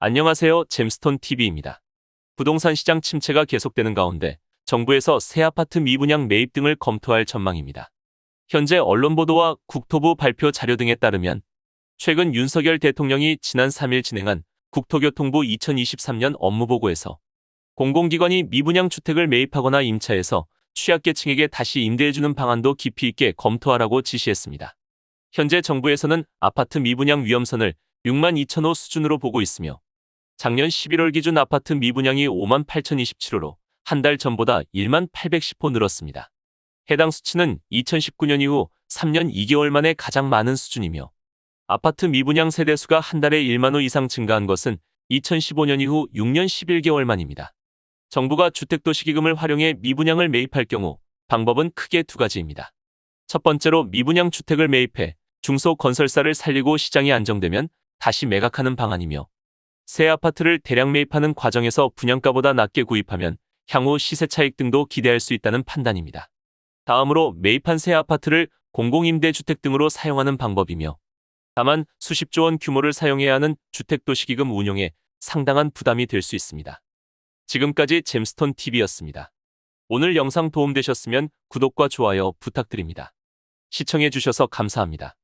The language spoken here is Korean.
안녕하세요. 잼스톤 TV입니다. 부동산 시장 침체가 계속되는 가운데 정부에서 새 아파트 미분양 매입 등을 검토할 전망입니다. 현재 언론 보도와 국토부 발표 자료 등에 따르면 최근 윤석열 대통령이 지난 3일 진행한 국토교통부 2023년 업무보고에서 공공기관이 미분양 주택을 매입하거나 임차해서 취약계층에게 다시 임대해주는 방안도 깊이 있게 검토하라고 지시했습니다. 현재 정부에서는 아파트 미분양 위험선을 6만 2천 호 수준으로 보고 있으며 작년 11월 기준 아파트 미분양이 5만 8,027호로 한 달 전보다 1만 810호 늘었습니다. 해당 수치는 2019년 이후 3년 2개월 만에 가장 많은 수준이며 아파트 미분양 세대수가 한 달에 1만 호 이상 증가한 것은 2015년 이후 6년 11개월 만입니다. 정부가 주택도시기금을 활용해 미분양을 매입할 경우 방법은 크게 두 가지입니다. 첫 번째로 미분양 주택을 매입해 중소건설사를 살리고 시장이 안정되면 다시 매각하는 방안이며 새 아파트를 대량 매입하는 과정에서 분양가보다 낮게 구입하면 향후 시세 차익 등도 기대할 수 있다는 판단입니다. 다음으로 매입한 새 아파트를 공공임대주택 등으로 사용하는 방법이며 다만 수십조 원 규모를 사용해야 하는 주택도시기금 운용에 상당한 부담이 될 수 있습니다. 지금까지 잼스톤 TV였습니다. 오늘 영상 도움되셨으면 구독과 좋아요 부탁드립니다. 시청해주셔서 감사합니다.